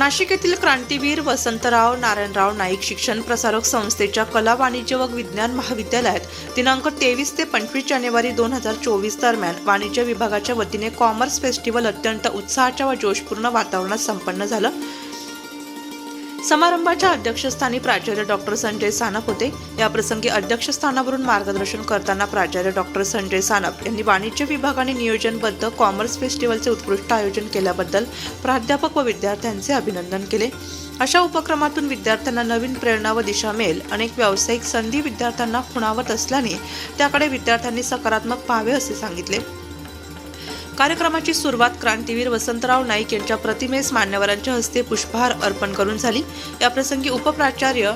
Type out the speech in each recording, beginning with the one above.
नाशिक येथील क्रांतीवीर वसंतराव नारायणराव नाईक शिक्षण प्रसारक संस्थेच्या कला वाणिज्य व विज्ञान महाविद्यालयात दिनांक तेवीस ते पंचवीस जानेवारी दोन हजार चोवीस दरम्यान वाणिज्य विभागाच्या वतीने कॉमर्स फेस्टिवल अत्यंत उत्साहाच्या व जोशपूर्ण वातावरणात संपन्न झालं. समारंभाच्या अध्यक्षस्थानी प्राचार्य डॉक्टर संजय सानप होते. या प्रसंगी अध्यक्षस्थानावरून मार्गदर्शन करताना प्राचार्य डॉक्टर संजय सानप यांनी वाणिज्य विभागाने नियोजनबद्ध कॉमर्स फेस्टिवलचे उत्कृष्ट आयोजन केल्याबद्दल प्राध्यापक व विद्यार्थ्यांचे अभिनंदन केले. अशा उपक्रमातून विद्यार्थ्यांना नवीन प्रेरणा व दिशा मिळेल. अनेक व्यावसायिक संधी विद्यार्थ्यांना खुणावत असल्याने त्याकडे विद्यार्थ्यांनी सकारात्मक पाहावे असे सांगितले. कार्यक्रमाची सुरुवात क्रांतीवीर वसंतराव नाईक यांच्या प्रतिमेस मान्यवरांच्या हस्ते पुष्पहार अर्पण करून झाली. याप्रसंगी उपप्राचार्य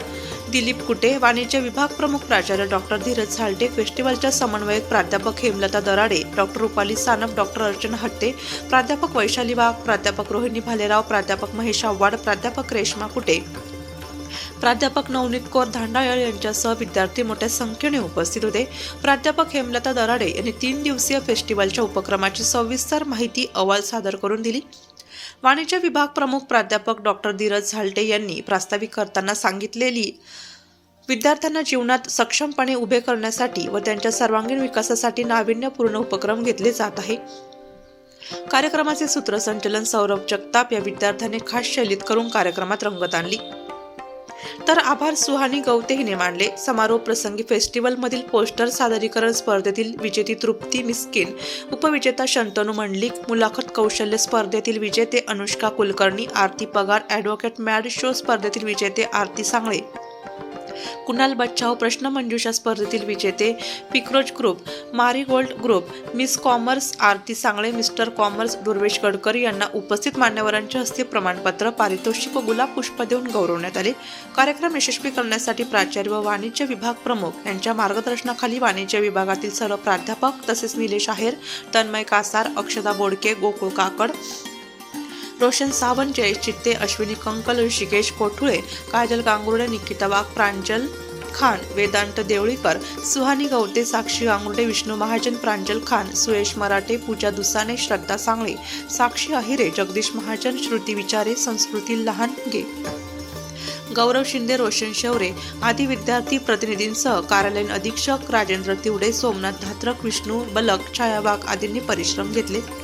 दिलीप कुटे वाणिज्य विभाग प्रमुख प्राचार्य डॉक्टर धीरज साल्टे फेस्टिवलच्या समन्वयक प्राध्यापक हेमलता दराडे डॉक्टर रुपाली सानप डॉक्टर अर्चना हट्टे प्राध्यापक वैशाली वाघ प्राध्यापक रोहिणी भालेराव प्राध्यापक महेश आव्हाड प्राध्यापक रेश्मा कुटे. प्राध्यापक नवनीत कौर धांडाळ यांच्यासह विद्यार्थी मोठ्या संख्येने उपस्थित होते. प्राध्यापक हेमलता दराडे यांनी तीन दिवसीय फेस्टिवलच्या उपक्रमाची सविस्तर माहिती अहवाल सादर करून दिली. वाणिज्य विभाग प्रमुख प्राध्यापक डॉक्टर धीरज झाल्टे यांनी प्रास्ताविक करताना सांगितलेली विद्यार्थ्यांना जीवनात सक्षमपणे उभे करण्यासाठी व त्यांच्या सर्वांगीण विकासासाठी नाविन्यपूर्ण उपक्रम घेतले जात आहे. कार्यक्रमाचे सूत्रसंचलन सौरभ जगताप या विद्यार्थ्याने खास शैलीत करून कार्यक्रमात रंगत आणली. तर आभार सुहानी गवते हिने मानले समारोप प्रसंगी फेस्टिवलमधील पोस्टर सादरीकरण स्पर्धेतील विजेती तृप्ती मिस्किन उपविजेता शंतनू मंडलिक मुलाखत कौशल्य स्पर्धेतील विजेते अनुष्का कुलकर्णी आरती पगार ॲडव्होकेट मॅड शो स्पर्धेतील विजेते आरती सांगळे. कुणाल बच्चाव प्रश्न मंजुषा स्पर्धेतील विजेते पिक्रोज group marigold group miss commerce Aarti Sangle mister commerce Durvesh Gadkari यांना उपस्थित मान्यवरांच्या हस्ते प्रमाणपत्र पारितोषिक व गुलाब पुष्प देऊन गौरवण्यात आले. कार्यक्रम यशस्वी करण्यासाठी प्राचार्य व वाणिज्य विभाग प्रमुख यांच्या मार्गदर्शनाखाली वाणिज्य विभागातील सर्व प्राध्यापक तसेच निलेश आहेर तन्मय कासार अक्षदा बोडके गोकुळ काकड रोशन सावंत जयेश चित्ते अश्विनी कंकल ऋषिकेश कोठुळे काजल गांगुर्डे निकिता वाघ प्रांजल खान वेदांत देवळीकर सुहानी गवते साक्षी गांगुर्डे विष्णू महाजन प्रांजल खान सुरेश मराठे पूजा दुसाने श्रद्धा सांगळे साक्षी अहिरे जगदीश महाजन श्रुती विचारे संस्कृती लहानगे. गौरव शिंदे रोशन शौरे आदी विद्यार्थी प्रतिनिधींसह कार्यालयीन अधीक्षक राजेंद्र तिवडे सोमनाथ धात्रक विष्णू बलक छायावाग आदींनी परिश्रम घेतले.